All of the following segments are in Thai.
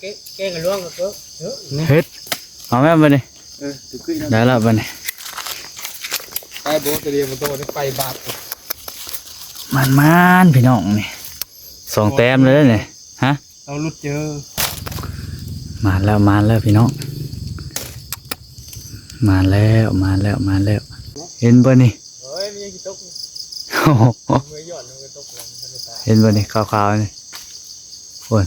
เก้เก้กับล่วงกับเก้เฮ้ยเฮ็ดเอาแม่บัดนี้เออถือขึ้นนะได้แล้วบัดนี้ไปโบตะเรียมโตนี่ไปบาทมันมันพี่น้องนี่สองแต้มเลยเด้อนี่ฮะเราลุดเจอมาแล้วมาแล้วพี่น้องมาแล้วมาแล้วมาแล้ว เห็นบ่นี่เฮ้ยมีกี่ตกโอ้โหเมื่อหย่อนมันก็ตกลงทันตายเห็นบ่นี่ขาวๆนี่โอ้ย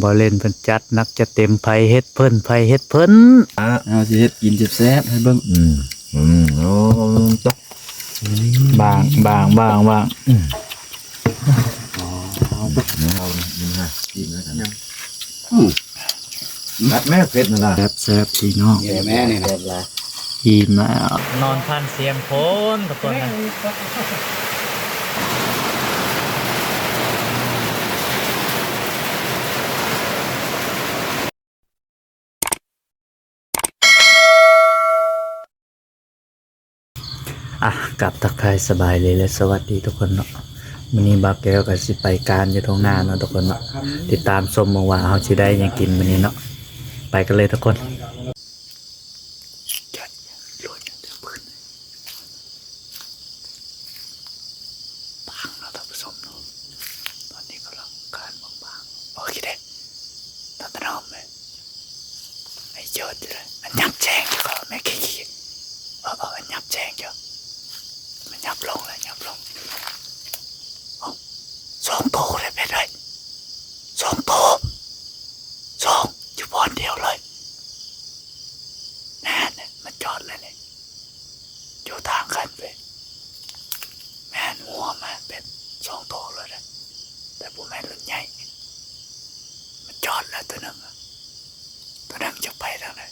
บ่เล่นเพิ่นจัดนักจะเต็มไผเฮ็ดเพิ่นไผเฮ็ดเพิ่นเอาสิเฮ็ดกินแซ่บๆให้เบิ่งอืมอืมโอ้ตกบางบางบางบางเอานี่ฮะกินแล้วกันรัดแม่เผ็ดนั่นล่ะแซ่บแซ่บพี่น้องแม่นี่นะอิ่มแล้วนอนพันเสียมโคนกับคนนะ อะกลับทักทายสบายเลยและสวัสดีทุกคนเนาะมันนี้บาแก้วกับสิไปการอยู่ตรงหน้าเนาะทุกคนเนาะติดตามชมมาว่าเอาชิได้ยังกินมันนี้เนาะไปกันเลยทุกคน บางเราท่านผู้ชมเนาะตอนนี้กำลังการบางบางๆโอเคเด้ตอนนั้นเอาไหมไอ้ยอดเลยอันยับแจงอยู่ก็แม่ขี้ขี้เออเอออันยับแจงอยู่มันยับลงเลยยับลงเอาสองโตเลยเป็นไรสองโตสองอยู่บอนเดียวเลยนั่นน่ะมันจอดเลยเนี่ยอยู่ทางกันไป แม่นหัวมาเป็นสองตัวเลยนะแต่ผมแม่นรุ่นใหญ่ มันจอดแล้วตัวหนึงอะตัวหนึงจะไปทางไหน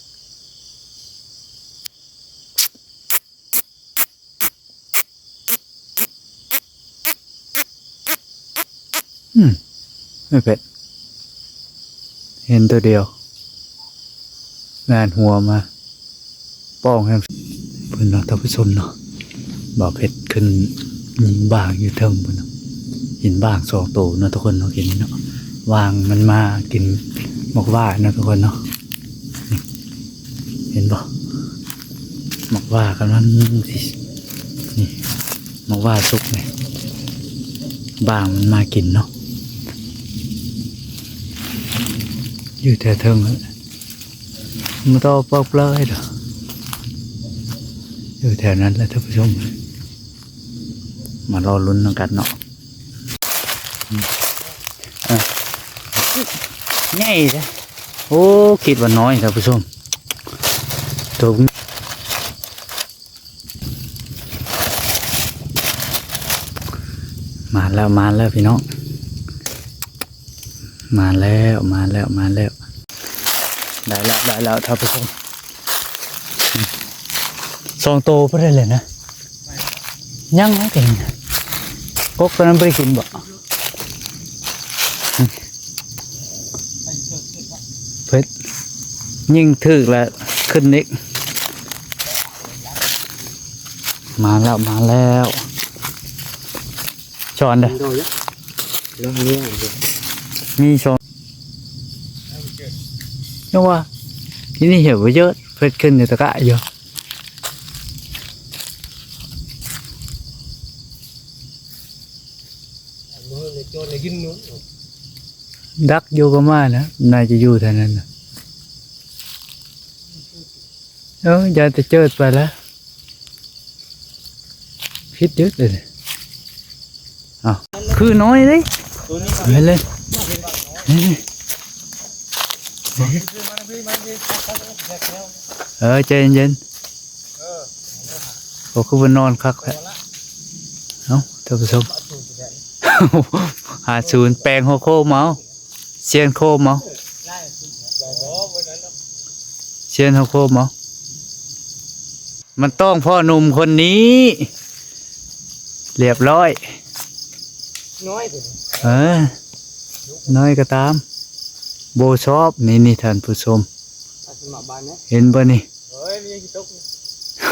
อืม ไม่เป็น เห็นตัวเดียว งานหัวมา ป้องให้เพื่อนเราท่านผู้ชมเนาะบ่อเพชรขึ้นหินบางอยู่เทิงบนน่ะหินบางสองตัวเนาะทุกคนเนาะเห็นเนาะวางมันมากินหมกว่าเนาะทุกคนเนาะเห็นบ่หมกว่ากำลังสินี่หมกว่าสุกเลยบางมันมากินเนาะ อยู่แถวเทิงมันต้องปอกเปลอยเด้ออยู่แถวนั้นแหละท่านผู้ชม มารอลุ้นกันเนาะง่ายเลยโอ้คิดว่าน้อยท่านผู้ชมถูกมาแล้วมาแล้วพี่น้อง มาแล้วมาแล้วมาแล้ว ได้แล้วได้แล้วท่านผู้ชมสองโตเพื่อได้เลยนะยังไม่ถึงกกตอนนั้นไปกินบ่เพชรยิ่งถึกแล้วขึ้นนิกมาแล้วมาแล้วช้อนเด้อโดยลองนี้มีช้อนยังว่า ที่นี่เหี่ยวไว้เยอะเพชรขึ้นอยู่ตะกะอยู่มือเลยโจนเลยกินนู้นดักอยู่ก็มานะน่าจะอยู่แถวนั้นนะเอออย่าจะเจิดไปแล้วพิษเยอะเลยอ้าวคือน้อยเลยตัวนี้ไปเลยนี่ เออใจเย็นๆโอ้คือวันนอนคักแท้เอ้าท่านผู้ชมหาศูนย์แปลงหัวโคมเมาเชียนโคมเมาเชียนหัวโคมเมามันต้องพ่อหนุ่มคนนี้ เรียบร้อย น้อยถึงเออ น้อยก็ตาม โบชอบนี่นี่ท่านผู้ชมอาสมาบานนะเห็นบ่นี่เฮ้ยมีกี่ตก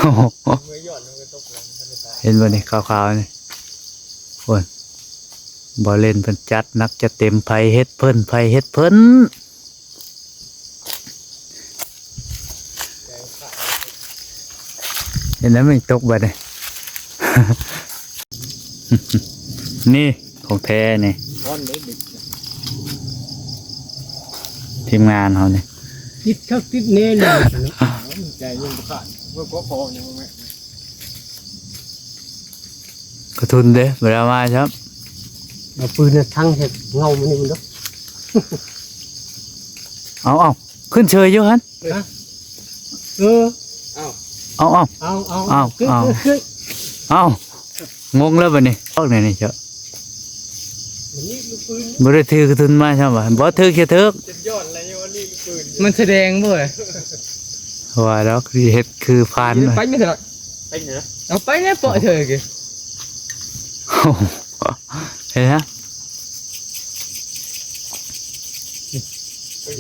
โอ้โหเมื่อหย่อนมันก็ตกลงทันตายเห็นบ่นี่ขาวๆนี่โอ้ยบ่เล่นเพิ่นจัดนักจะเต็มไผเฮ็ดเพิ่นไผเฮ็ดเพิ่นเห็นแล้วไม่ตกบัดนี่นี่ของแท้นี่ก้อนเล็กดิ ทีมงานเขานี่ติดชักติดเน่เลยใจยังบ่ขาดเมื่อก็พอยังแม่กระทุนเด้เวลามาครับเอาปืนน่ะทั้งเห็ดเงามันนี่มันเด้อเอาเอาขึ้นเชยอยู่ฮันเออเอาเอาเอาเอาเอาขึ้นเอาขึ้นเอางงแล้วบัดนี้ออกไหนนี่เจ้ามันนี่ลูกปืนบ่ได้ถือกระทุนมาใช่ป่ะบ่ถือแค่ถือ มันแสดงบ่เว่าแล้วคือเฮ็ดคือพานไปไม่ถึงไปเหนือเอาไปเนี่ยปล่อยเธอกี่เห็นฮะ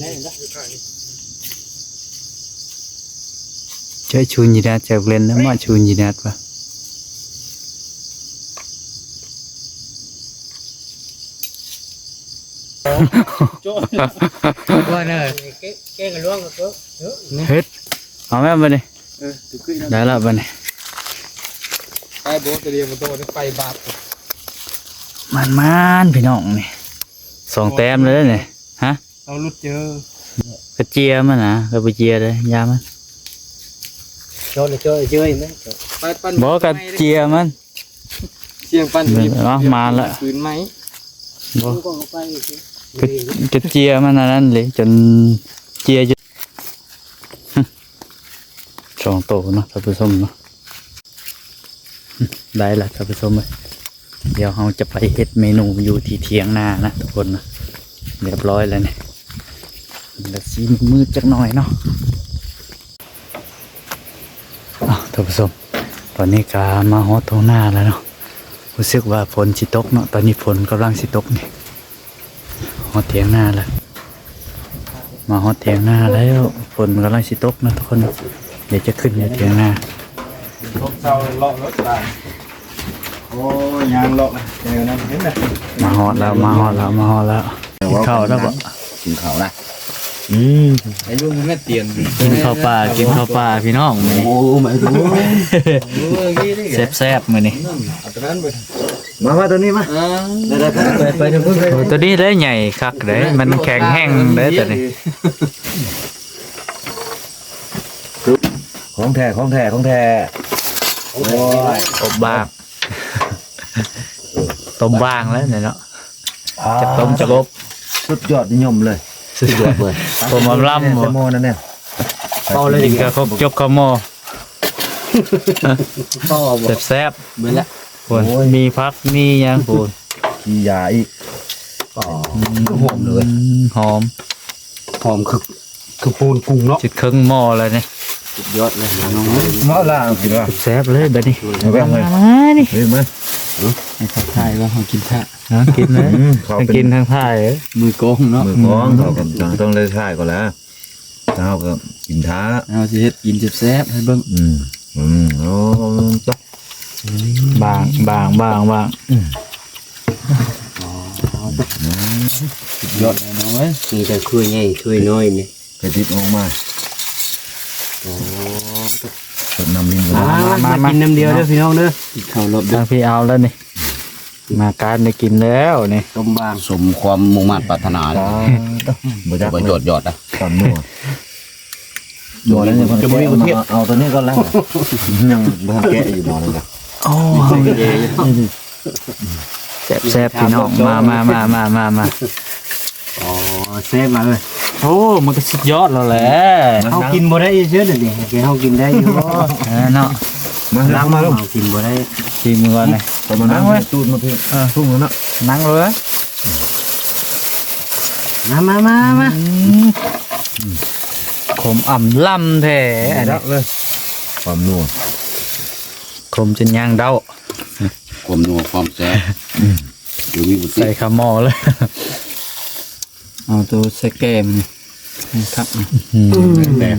แน่นะใช้ชูนีนัดจากเล่นนะมาชูนีนัดป่ะ โจ้ ว่าเนอะแกแกกันล่วงก็เออเฮ็ดเอาแม่บัดนี้เออถูกขึ้นได้ละบัดนี้ไปโบตะเดียมโตนี่ไปบาดมันมันพี่น้องนี่สองแต้มเลยเนี่ยฮะเราลุดเจอกระเจียมันนะกระเจียเลยยามันโจเลยโจเลยเจ้ยไหมไปปั้นบ่กระเจียมันเสียงปั้นเอามาละปืนไหมบ่ก็ไป กระกระเจียมันอันนั้นเลยจนเจียจนสองโตเนาะท่านผู้ชมเนาะได้ละท่านผู้ชมเลยเดี๋ยวเราจะไปเฮ็ดเมนูอยู่ที่เถียงนานะทุกคนนะเรียบร้อยแล้วเนี่ยแล้วสีมืดจักหน่อยเนาะท่านผู้ชมตอนนี้กามาฮอดตรงหน้าแล้วเนาะรู้สึกว่าฝนสิตกเนาะตอนนี้ฝนกำลังสิตกนี่ ฮอดเถียงนาแล้วมาฮอดเถียงนาแล้วฝนกำลังสิตกนะทุกคน เดี๋ยวจะขึ้นในเถียงนาพบเจ้าเลาะรถตายโอ้ยยางเลาะเจอนั่นเห็นไหมมาฮอดแล้วมาฮอดแล้วมาฮอดแล้วกินข้าวแล้วบ่กินข้าวนะอืมไอ้ลุงแม่เตียนกินข้าวปลากินข้าวปลาพี่น้องมื้อนี้โอ้ไม่รู้แซ่บๆมื้อนี้ เอาตอนนั้นไปมามาตัวนี้มาอ่าได้ได้ไปไปนู่นไปโอ้ตัวนี้ได้ใหญ่คักเด้มันแข็งแห้งเด้ตัวนี้ของแท้ของแท้ของแท้โอ้ยอบบ้างต้มบ้างแล้วเนี่ยเนาะจะต้มจะอบสุดยอดนิยมเลยสุดยอดเลยผมอำลำแซลมอนนั่นเนี่ยเป่าเลยกินกับครบจกข้าวหม้อพ่อบอกแซ่บเบิ่งละ ๆพุ่นมีพักมีหยังพุ่นขี้ยาอีกอ๋อหอมเลยอืมหอมหอมคือคือปูนกุ้งเนาะจุดครึ่งหม้อเลยเนี่ยสุดยอดเลยน้องมาล่างกินว่าแซ่บเลยแบบนี้เอาไปเลยมานี่เฮ้ยมาให้ทักทายว่าเขากินท่านะกินเลยอืมเขาทั้งเป็นกินทั้งท่ายเอ้ยมือโกงเนาะมือกองเขาก็ต้องเลยท่ายก่อนแล้วเท้าก็กินท้า เอาสิเฮ็ดกินแซ่บๆให้เบิ่งอืมอืมโอ้จ๊อก บางบางบางบางยอดเลยน้อยมีแต่คุยใหญ่คุยน้อยนี่ไปติดออกมาสดน้ำลิ้นมามากินน้ำเดียวเด้อพี่น้องเด้อกินข้าวรบเด้ทาองพี่เอาแล้วนี่มาการได้กินแล้วนี่ต้มบางสมความมุ่งมั่นปรารถนาเลยบ่จักประโยชน์ยอดนะตอนนัวหมอแล้วเนี่ยมันแกะเอาเอาตัวนี้ก็แล้วยังบ้านแกะอยู่หมอนึงจ้ะ โอ้แซ่บแซ่บพี่น้องมามามามามามาอ๋อเซฟมาเลยโอ้มันก็สุดยอดแล้วแหละเฮากินบ่ได้เยอะๆเด้อนี่แกเฮากินได้อยู่เออเนาะมาล้างมาลูกเฮากินบ่ได้ชิมก่อนเลยพอมานั่งตูดมาพี่ทุ่งแล้วนะนั่งเลยมามามามาขมอ่ำล่ำแท้อันนี้เลยความนัว มจนย่างเดาความนัวความแซ่บอยู่มีบุตรใส่ขามอเลย เอาตัวใส่แก้มนี่ครับแบบ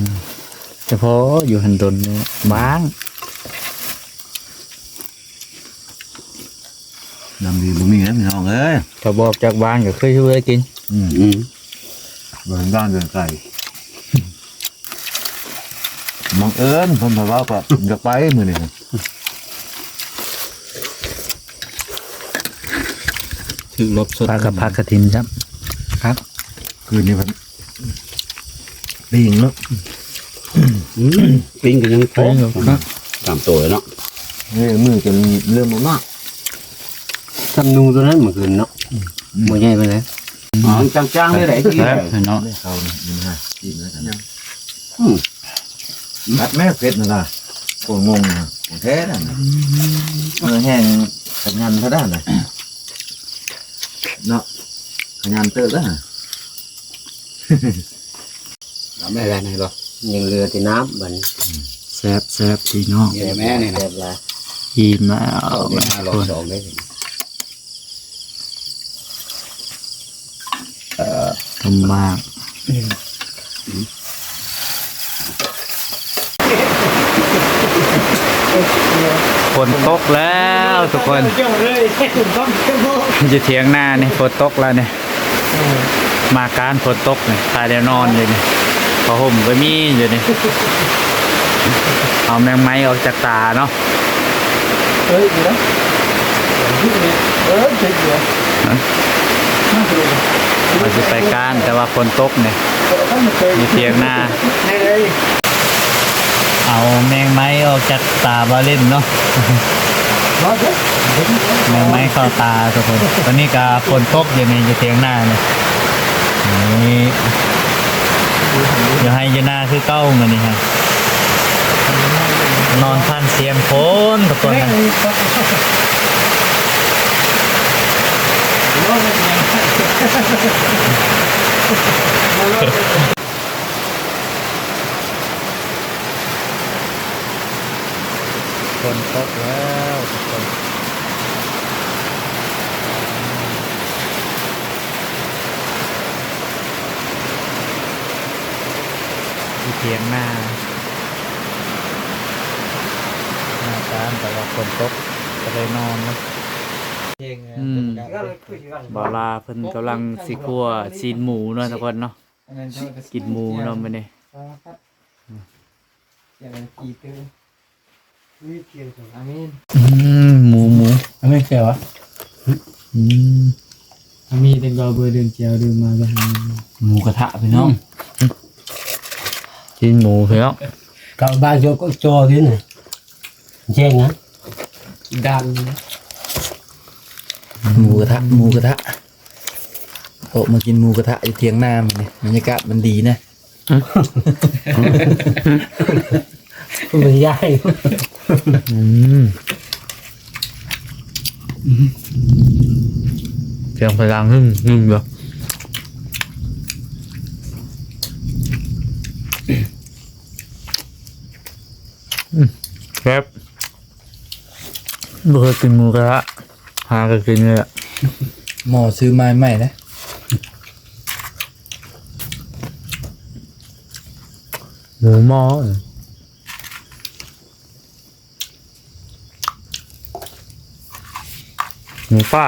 เฉพาะอยู่หันดนเนี่ยบ้างน้ำดีบ่มีนะพี่น้องเอ้ยถ้าบอกจากบ้านก็เคยช่วยกินอืมอืมเดินบ้านเดินไก่มองเอิญผมบอกว่าก็จะไปมือนี่ ถึงลบสดปลากับผักกระถินครับครับ คืนนี้มันดีงเนาะอืมปิ้งกันยังพอครับตามตัวเลยเนาะนี่มือจะเริ่มมากทำนูตัวนั้นเหมือนกันเนาะบ่ใหญ่ไปเลยอ๋อจางๆเลยไหนที่แล้วเนาะๆเขานี่มันฮะกินแล้วกันอืมรัดแม่เผ็ดนะล่ะโอ้งงนะโอเคนะเออแห้งขยันเท่าด้านเลย เนาะขยันเติร์แล้วนะทำได้ไรนี่หรอยังเรือที่น้ำมันแซ่บแซ่บพี่น้องนี่แม่นี่นะเรียบร้อยอิ่มแล้วเอาไปหาลองสองได้ทำมาก นตกแล้วทุกคนเจ้าเลยแค่ถึงต้องเจ้าโม่จะเถียงหน้านี่ฝนตกแล้วเนี่ยมาการฝนตกเนี่ยตายแล้วนอนอยู่นี่พอห่มก็มีอยู่นี่เอาแมงไม้ออกจากตาเนาะเฮ้ยดูนะเออเจ็บอยู่เราจะไปการแต่ว่าฝนตกเนี่ยถ้ามันเคยมีเถียงหน้าให้ เลยเอาแมงไม้ออกจากตาบาเล่นเนาะรอดเถอะแมงไม้เข้าตาทุกคน ตอนนี้ก็ฝนตกอยู่นี่จะเถียงหน้าเนี่ยนี่อย่าให้อยาหน้าคือเก้าเงินนี่ฮะนอนพันเสียงฝนทุกคนนะ ฝนตกแล้วทุกคนที่เถียงหน้า หน้าตามแต่ว่าฝนตกก็เลยนอนเนาะอืมบาลาเพิ่นกำลังสิคั่วซีนหมูเนาะทุกคนเนาะกินหมูเนาะมื้อนี้อย่างนั้นกี่ตัว มีเพียงตัวอามีนอืมหมูหมูอามีนเสียวะอืมอามีนเป็นกอเบอร์เดินเจียวเดินมาไปหาหมูกระทะพี่น้อง กินหมูพี่น้องกับบ้านโยก็โจที่นี่เจ๊งนะดันหมูกระทะหมูกระทะโอ้มากินหมูกระทะอยู่เทียงหน้ามันเนี่ยบรรยากาศมันดีนะมันใหญ่ อืมเสียงพลังหึ่งหึ่งเดียวอืมครับบ่เคยกินหมูกระทะหาก็กินเลยอะหมอซื้อไม้ใหม่นะหมูหม้อเหรอ หมูป่า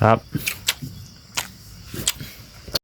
ครับ